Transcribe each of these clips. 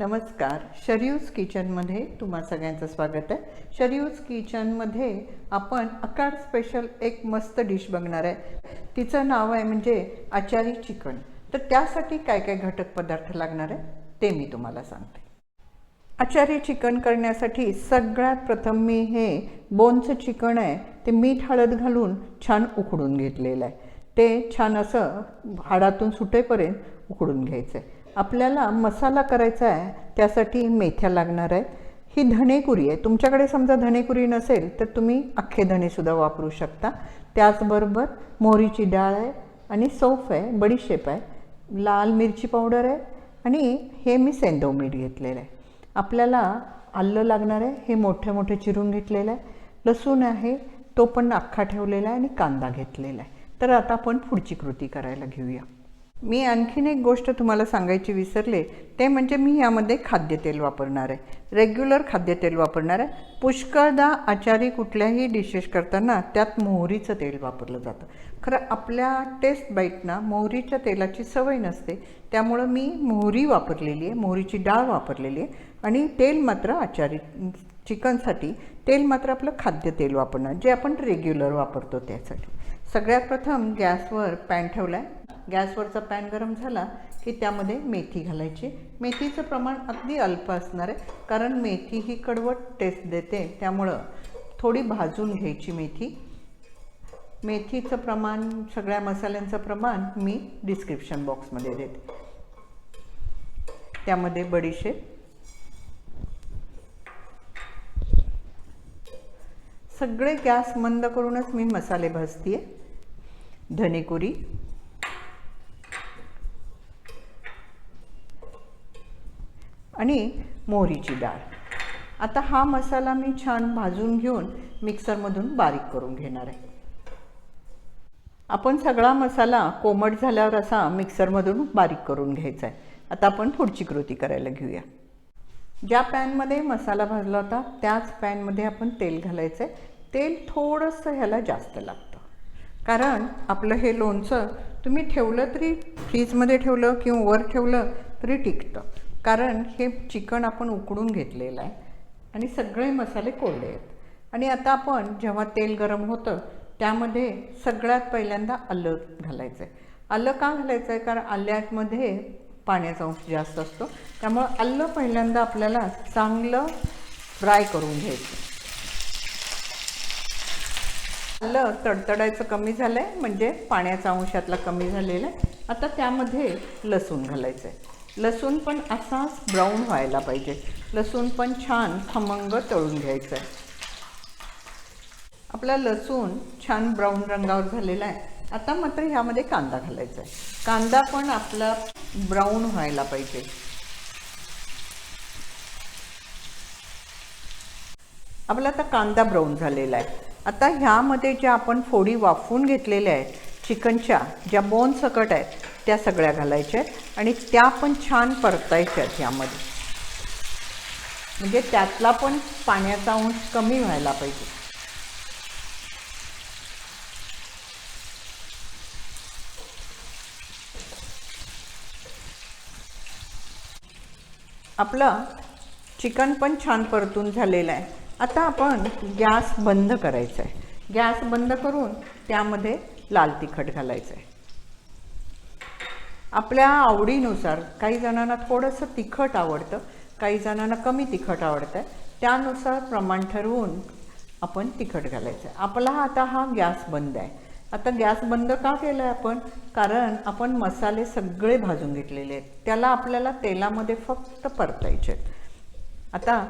नमस्कार. शरीयूज किचनमध्ये तुम्हा सगळ्यांचं स्वागत आहे. शरीयूज किचनमध्ये आपण अकाड स्पेशल एक मस्त डिश बघणार आहे. तिचं नाव आहे म्हणजे आचारी चिकन. तर त्यासाठी काय काय घटक पदार्थ लागणार आहे ते मी तुम्हाला सांगते. आचारी चिकन करण्यासाठी सगळ्यात प्रथम मी हे बोनचं चिकन आहे ते मीठ हळद घालून छान उकडून घेतलेलं आहे. ते छान असं हाडातून सुटेपर्यंत उकडून घ्यायचं आहे आपल्याला मसाला करायचा आहे त्यासाठी मेथ्या लागणार आहेत. ही धणेकुरी आहे. तुमच्याकडे समजा धणेकुरी नसेल तर तुम्ही अख्खे धणेसुद्धा वापरू शकता. त्याचबरोबर मोहरीची डाळ आहे आणि सौफ आहे बडीशेप आहे. लाल मिरची पावडर आहे आणि हे मी सेंदव मीठ घेतलेलं आहे. आपल्याला आलं लागणार आहे हे मोठे मोठे चिरून घेतलेलं आहे. लसूण आहे तो पण अख्खा ठेवलेला आहे आणि कांदा घेतलेला आहे. तर आता आपण पुढची कृती करायला घेऊया. मी आणखीन एक गोष्ट तुम्हाला सांगायची विसरले ते म्हणजे मी यामध्ये खाद्यतेल वापरणार आहे. रेग्युलर खाद्यतेल वापरणार आहे. पुष्कळदा आचारी कुठल्याही डिशेस करताना त्यात मोहरीचं तेल वापरलं जातं. खरं आपल्या टेस्ट बाईटना मोहरीच्या तेलाची सवय नसते. त्यामुळं मी मोहरी वापरलेली आहे मोहरीची डाळ वापरलेली आहे. आणि तेल मात्र आचारी चिकनसाठी तेल मात्र आपलं खाद्यतेल वापरणार जे आपण रेग्युलर वापरतो त्यासाठी. सगळ्यात प्रथम गॅसवर पॅन ठेवला आहे गॅसवरचा पॅन गरम झाला की त्यामध्ये मेथी घालायची. मेथीचं प्रमाण अगदी अल्प असणार आहे कारण मेथी ही कडवट टेस्ट देते. त्यामुळं थोडी भाजून घ्यायची मेथी. मेथीचं प्रमाण सगळ्या मसाल्यांचं प्रमाण मी डिस्क्रिप्शन बॉक्समध्ये देते. त्यामध्ये बडीशेप सगळे गॅस मंद करूनच मी मसाले भाजते धनेकुरी आणि मोहरीची डाळ. आता हा मसाला मी छान भाजून घेऊन मिक्सरमधून बारीक करून घेणार आहे. आपण सगळा मसाला कोमट झाल्यावर असा मिक्सरमधून बारीक करून घ्यायचा आहे. आता आपण पुढची कृती करायला घेऊया. ज्या पॅनमध्ये मसाला भाजला होता त्याच पॅनमध्ये आपण तेल घालायचं आहे तेल थोडंसं ह्याला जास्त लागतं. कारण आपलं हे लोणचं तुम्ही ठेवलं तरी फ्रीजमध्ये ठेवलं किंवा वर ठेवलं तरी टिकतं. कारण हे चिकन आपण उकडून घेतलेलं आहे आणि सगळे मसाले कोरडे आहेत. आणि आता आपण जेव्हा तेल गरम होतं त्यामध्ये सगळ्यात पहिल्यांदा आलं घालायचं आहे आलं का घालायचं आहे कारण आल्यामध्ये पाण्याचा अंश जास्त असतो. त्यामुळं आलं पहिल्यांदा आपल्याला चांगलं फ्राय करून घ्यायचं. आलं तडतडायचं कमी झालं आहे म्हणजे पाण्याचा अंशातला कमी झालेला आहे. आता त्यामध्ये लसूण घालायचं आहे लसूण पण असाच ब्राऊन व्हायला पाहिजे. लसूण पण छान खमंग तळून घ्यायचं आहे. आपला लसूण छान ब्राऊन रंगावर झालेला आहे. आता मात्र ह्यामध्ये कांदा घालायचा आहे. कांदा पण आपला ब्राऊन व्हायला पाहिजे. आपला आता कांदा ब्राऊन झालेला आहे. आता ह्यामध्ये ज्या आपण फोडी वाफवून घेतलेल्या आहेत चिकनच्या ज्या बोन सकट आहेत त्या सगळ्या घालायच्या आहेत आणि त्या पण छान परतायच्या आहेत यामध्ये. म्हणजे त्यातला पण पाण्याचा अंश कमी व्हायला पाहिजे. आपलं चिकन पण छान परतून झालेलं आहे. आता आपण गॅस बंद करायचा आहे. गॅस बंद करून त्यामध्ये लाल तिखट घालायचं आहे आपल्या आवडीनुसार काही जणांना थोडंसं तिखट आवडतं काही जणांना कमी तिखट आवडतं आहे त्यानुसार प्रमाण ठरवून आपण तिखट घालायचं आहे आपला आता हा गॅस बंद आहे. आता गॅस बंद का केला आहे आपण? कारण आपण मसाले सगळे भाजून घेतलेले आहेत. त्याला आपल्याला तेलामध्ये फक्त परतायचे आहेत. आता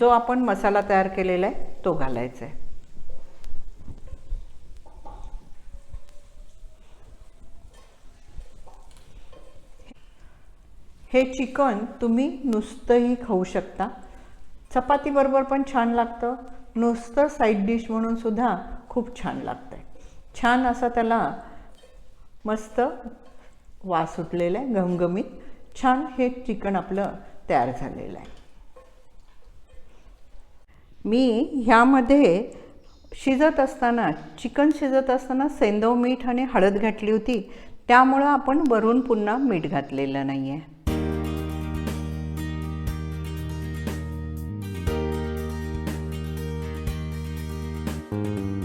जो आपण मसाला तयार केलेला आहे तो घालायचा आहे. हे चिकन तुम्ही नुसतंही खाऊ शकता. चपातीबरोबर पण छान लागतं. नुसतं साईड डिश म्हणून सुद्धा खूप छान लागतं आहे छान असा त्याला मस्त वास सुटलेला आहे घमघमीत. छान हे चिकन आपलं तयार झालेलं आहे. मी ह्यामध्ये शिजत असताना चिकन शिजत असताना सेंदव मीठ आणि हळद घातली होती. त्यामुळं आपण वरून पुन्हा मीठ घातलेलं नाही आहे आहे